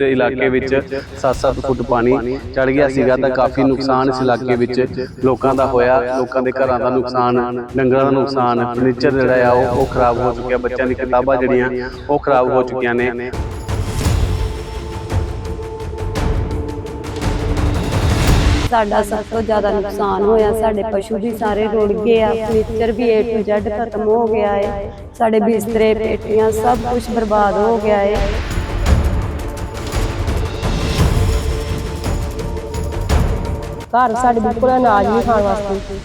ਇਸ ਇਲਾਕੇ ਵਿੱਚ 7-7 ਫੁੱਟ ਪਾਣੀ ਚੜ ਗਿਆ ਸੀਗਾ ਤਾਂ ਕਾਫੀ ਨੁਕਸਾਨ ਇਸ ਇਲਾਕੇ ਵਿੱਚ। ਲੋਕਾਂ ਦਾ ਹੋਇਆ ਲੋਕਾਂ ਦੇ ਘਰਾਂ ਦਾ ਨੁਕਸਾਨ ਡੰਗਰਾਂ ਦਾ ਨੁਕਸਾਨ ਫਰਨੀਚਰ ਜਿਹੜਾ ਆ ਉਹ ਖਰਾਬ ਹੋ ਚੁੱਕਿਆ ਬੱਚਿਆਂ ਦੀ ਕਿਤਾਬਾਂ ਜਿਹੜੀਆਂ ਉਹ ਖਰਾਬ ਹੋ ਚੁੱਕੀਆਂ ਨੇ। ਸਾਡਾ ਸਭ ਤੋਂ ਜ਼ਿਆਦਾ ਨੁਕਸਾਨ ਹੋਇਆ ਸਾਡੇ ਪਸ਼ੂ ਵੀ ਸਾਰੇ ਰੁੜ ਗਏ ਆ ਫਰਨੀਚਰ ਵੀ A to Z ਖਤਮ ਹੋ ਗਿਆ ਹੈ ਸਾਡੇ ਬਿਸਤਰੇ ਪੇਟੀਆਂ ਸਭ ਕੁਝ ਬਰਬਾਦ ਹੋ ਗਿਆ ਹੈ ਘਰ ਸਾਡੇ ਬਿਲਕੁਲ ਅਨਾਜ ਨਹੀਂ ਖਾਣ ਵਾਸਤੇ।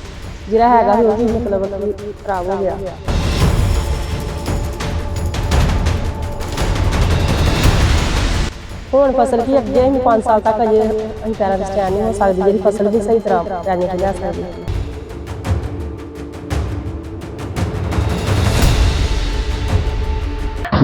ਜਿਹੜਾ ਹੈਗਾ ਸੀ ਉਹ ਵੀ ਮਤਲਬ ਕਿ ਖਰਾਬ ਹੋ ਗਿਆ। ਹੁਣ ਫਸਲ ਕੀ ਅੱਗੇ? ਅਸੀਂ 5 ਸਾਲ ਤੱਕ ਅਜੇ ਅਸੀਂ ਪੈਰਾਂ ਤੇ ਸਟੈਂਡ ਨਹੀਂ ਹੋ ਸਕਦੀ। ਜਿਹੜੀ ਫਸਲ ਵੀ ਸਹੀ ਤਰ੍ਹਾਂ ਪੈਰਾਂ ਤੇ ਲਿਆ ਸਕਦੀ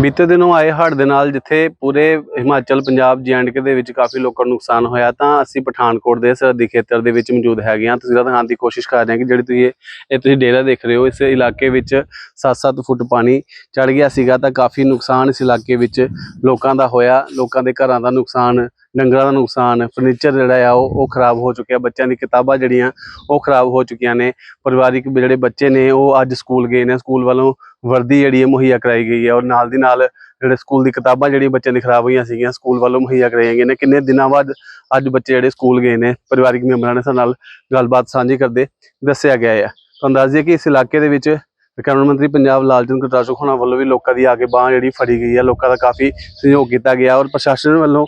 ਬੀਤੇ ਦਿਨੋਂ ਆਏ ਹੜ੍ਹ ਦੇ ਨਾਲ ਜਿੱਥੇ ਪੂਰੇ ਹਿਮਾਚਲ, ਪੰਜਾਬ ਕੇ ਦੇ ਵਿੱਚ ਕਾਫੀ ਲੋਕਾਂ ਨੂੰ ਨੁਕਸਾਨ ਹੋਇਆ, ਤਾਂ ਅਸੀਂ ਪਠਾਨਕੋਟ ਦੇ ਸਰਹੱਦੀ ਖੇਤਰ ਦੇ ਵਿੱਚ ਮੌਜੂਦ ਹੈਗੇ ਹਾਂ। ਤਸਵੀਰਾਂ ਦਿਖਾਉਣ ਦੀ ਕੋਸ਼ਿਸ਼ ਕਰ ਰਹੇ ਹਾਂ ਕਿ ਜਿਹੜੀ ਤੁਸੀਂ ਇਹ ਇਹ ਤੁਸੀਂ ਡੇਰਾ ਦੇਖ ਰਹੇ ਹੋ, ਇਸ ਇਲਾਕੇ ਵਿੱਚ 7-7 ਫੁੱਟ ਪਾਣੀ ਚੜ ਗਿਆ ਸੀਗਾ, ਤਾਂ ਕਾਫੀ ਨੁਕਸਾਨ ਇਸ ਇਲਾਕੇ ਵਿੱਚ ਲੋਕਾਂ ਦਾ ਹੋਇਆ। ਲੋਕਾਂ ਦੇ ਘਰਾਂ ਦਾ ਨੁਕਸਾਨ, ਡੰਗਰਾਂ ਦਾ ਨੁਕਸਾਨ, ਫਰਨੀਚਰ ਜਿਹੜਾ ਆ, ਉਹ ਉਹ ਖਰਾਬ ਹੋ ਚੁੱਕਿਆ। ਬੱਚਿਆਂ ਦੀ ਕਿਤਾਬਾਂ ਜਿਹੜੀਆਂ, ਉਹ ਖਰਾਬ ਹੋ ਚੁੱਕੀਆਂ ਨੇ। ਪਰਿਵਾਰਿਕ ਜਿਹੜੇ ਬੱਚੇ ਨੇ, ਉਹ ਅੱਜ ਸਕੂਲ ਗਏ ਨੇ। ਸਕੂਲ ਵੱਲੋਂ ਵਰਦੀ ਜਿਹੜੀ ਹੈ ਮੁਹੱਈਆ ਕਰਾਈ ਗਈ ਹੈ ਔਰ ਨਾਲ ਦੀ ਨਾਲ ਜਿਹੜੇ ਸਕੂਲ ਦੀ ਕਿਤਾਬਾਂ ਜਿਹੜੀਆਂ ਬੱਚਿਆਂ ਦੀ ਖਰਾਬ ਹੋਈਆਂ ਸੀਗੀਆਂ, ਸਕੂਲ ਵੱਲੋਂ ਮੁਹੱਈਆ ਕਰਾਈਆਂ ਗਈਆਂ ਨੇ। ਕਿੰਨੇ ਦਿਨਾਂ ਬਾਅਦ ਅੱਜ ਬੱਚੇ ਜਿਹੜੇ ਸਕੂਲ ਗਏ ਨੇ, ਪਰਿਵਾਰਿਕ ਮੈਂਬਰਾਂ ਨੇ ਸਾਡੇ ਨਾਲ ਗੱਲਬਾਤ ਸਾਂਝੀ ਕਰਦੇ ਦੱਸਿਆ ਗਿਆ ਹੈ। ਤੁਹਾਨੂੰ ਦੱਸ ਦਈਏ ਕਿ ਇਸ ਇਲਾਕੇ ਦੇ ਵਿੱਚ ਕੈਬਨਿਟ ਮੰਤਰੀ ਪੰਜਾਬ ਲਾਲਚੰਦ ਕਟਾਚੂ ਹੋਣਾ ਵੱਲੋਂ ਵੀ ਲੋਕਾਂ ਦੀ ਆ ਕੇ ਬਾਹ ਜਿਹੜੀ ਫੜੀ ਗਈ ਹੈ, ਲੋਕਾਂ ਦਾ ਕਾਫੀ ਸਹਿਯੋਗ ਕੀਤਾ ਗਿਆ ਔਰ ਪ੍ਰਸ਼ਾਸਨ ਵੱਲੋਂ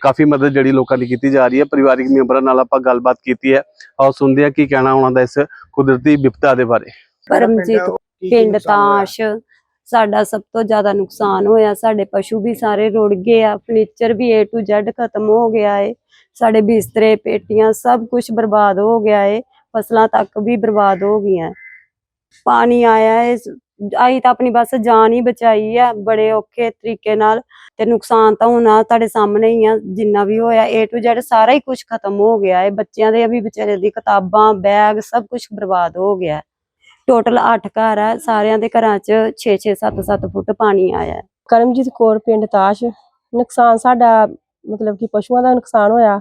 ਕਾਫੀ ਮਦਦ ਜਿਹੜੀ ਲੋਕਾਂ ਦੀ ਕੀਤੀ ਜਾ ਰਹੀ ਹੈ। ਪਰਿਵਾਰਿਕ ਮੈਂਬਰਾਂ ਨਾਲ ਆਪਾਂ ਗੱਲਬਾਤ ਕੀਤੀ ਹੈ। ਔਰ ਸੁਣਦੇ ਹਾਂ ਕੀ ਕਹਿਣਾ ਉਹਨਾਂ ਦਾ ਇਸ ਕੁਦਰਤੀ ਵਿਪਤਾ ਦੇ ਬਾਰੇ। ਪਰਮਜੀਤ ਪਿੰਡ ਤਾਸ਼ ਸਾਡਾ ਸਭ ਤੋਂ ਜ਼ਿਆਦਾ ਨੁਕਸਾਨ ਹੋਇਆ ਸਾਡੇ ਪਸ਼ੂ ਵੀ ਸਾਰੇ ਰੁੜ ਗਏ ਆ ਫਰਨੀਚਰ ਵੀ A to Z ਖਤਮ ਹੋ ਗਿਆ ਹੈ ਸਾਡੇ ਬਿਸਤਰੇ ਪੇਟੀਆਂ ਸਭ ਕੁਝ ਬਰਬਾਦ ਹੋ ਗਿਆ ਹੈ ਫਸਲਾਂ ਤੱਕ ਵੀ ਬਰਬਾਦ ਹੋ ਗਈਆਂ ਪਾਣੀ ਆਇਆ ਹੈ ਆਈ ਤਾਂ ਆਪਣੀ ਬਸ ਜਾਨ ਹੀ ਬਚਾਈ ਆ ਬੜੇ ਔਖੇ ਤਰੀਕੇ ਨਾਲ ਤੇ ਨੁਕਸਾਨ ਤਾਂ ਹੁਣ ਆ ਤੁਹਾਡੇ ਸਾਹਮਣੇ ਹੀ ਆ ਜਿੰਨਾ ਵੀ ਹੋਇਆ A to Z ਸਾਰਾ ਹੀ ਕੁਝ ਖਤਮ ਹੋ ਗਿਆ ਹੈ ਬੱਚਿਆਂ ਦੇ ਵੀ ਵਿਚਾਰੇ ਦੀ ਕਿਤਾਬਾਂ ਬੈਗ ਸਭ ਕੁਝ ਬਰਬਾਦ ਹੋ ਗਿਆ। ਟੋਟਲ 8 ਘਰ ਆ, ਸਾਰਿਆਂ ਦੇ ਘਰਾਂ 'ਚ 6-6 7-7 ਫੁੱਟ ਪਾਣੀ ਆਇਆ ਕਰਮਜੀਤ ਕੌਰ ਪਿੰਡ ਤਾਸ਼, ਨੁਕਸਾਨ ਸਾਡਾ ਮਤਲਬ ਕਿ ਪਸ਼ੂਆਂ ਦਾ ਨੁਕਸਾਨ ਹੋਇਆ,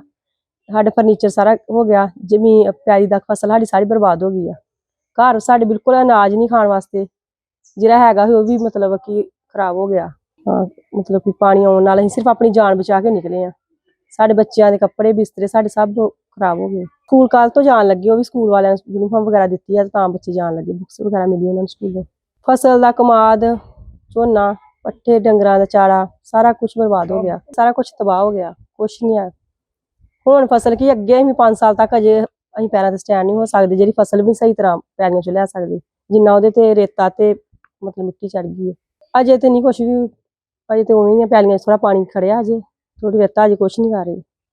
ਸਾਡਾ ਫਰਨੀਚਰ ਸਾਰਾ ਹੋ ਗਿਆ ਜ਼ਮੀਨ ਪਿਆਰੀ ਦਾ ਫਸਲ ਸਾਡੀ ਸਾਰੀ ਬਰਬਾਦ ਹੋ ਗਈ ਆ। ਘਰ ਸਾਡੇ ਬਿਲਕੁਲ ਅਨਾਜ ਨਹੀਂ ਖਾਣ ਵਾਸਤੇ, ਜਿਹੜਾ ਹੈਗਾ ਸੀ ਉਹ ਵੀ ਮਤਲਬ ਕਿ ਖਰਾਬ ਹੋ ਗਿਆ। ਹਾਂ, ਮਤਲਬ ਕਿ ਪਾਣੀ ਆਉਣ ਨਾਲ ਅਸੀਂ ਸਿਰਫ ਆਪਣੀ ਜਾਨ ਬਚਾ ਕੇ ਨਿਕਲੇ ਆ। ਸਾਡੇ ਬੱਚਿਆਂ ਦੇ ਕੱਪੜੇ ਬਿਸਤਰੇ ਸਾਡੇ ਸਭ ਖਰਾਬ ਹੋ ਗਏ। ਸਕੂਲ ਕਾਲ ਤੋਂ ਜਾਣ ਲੱਗੇ, ਉਹ ਵੀ ਸਕੂਲ ਵਾਲਿਆਂ ਨੇ ਯੂਨੀਫਾਰਮ ਵਗੈਰਾ ਦਿੱਤੀ ਹੈ ਤਾਂ ਬੱਚੇ ਜਾਣ ਲੱਗੇ ਬੁੱਕਸ ਵਗੈਰਾ ਮਿਲੀ ਉਹਨਾਂ ਨੂੰ ਸਕੂਲੋਂ ਫਸਲ ਦਾ ਕਮਾਦ, ਝੋਨਾ, ਪੱਠੇ, ਡੰਗਰਾਂ ਦਾ ਚਾਰਾ, ਸਾਰਾ ਕੁਝ ਬਰਬਾਦ ਹੋ ਗਿਆ। ਸਾਰਾ ਕੁਝ ਤਬਾਹ ਹੋ ਗਿਆ ਕੁਝ ਨਹੀਂ ਹੈ ਹੁਣ ਫਸਲ ਕੀ ਅੱਗੇ ਅਸੀਂ 5 ਸਾਲ ਤੱਕ ਅਜੇ ਅਸੀਂ ਪੈਰਾਂ ਤੇ ਸਟੈਂਡ ਨਹੀਂ ਹੋ ਸਕਦੇ, ਜਿਹੜੀ ਫਸਲ ਵੀ ਸਹੀ ਤਰ੍ਹਾਂ ਪੈਰੀਆਂ 'ਚ ਲੈ ਸਕਦੇ। ਜਿੰਨਾ ਉਹਦੇ ਤੇ ਰੇਤਾ ਤੇ ਮਤਲਬ ਮਿੱਟੀ ਚੜ ਗਈ ਹੈ। ਅਜੇ ਤੇ ਨਹੀਂ ਕੁਝ ਵੀ, ਅਜੇ ਤੇ ਉਵੇਂ ਹੀ ਪੈਲੀਆਂ 'ਚ ਥੋੜਾ ਪਾਣੀ ਖੜਿਆ ਅਜੇ। ਥੋੜੀ ਰੇਤਾ ਅਜੇ ਕੁਛ ਨਹੀਂ ਕਰ ਰਹੀ।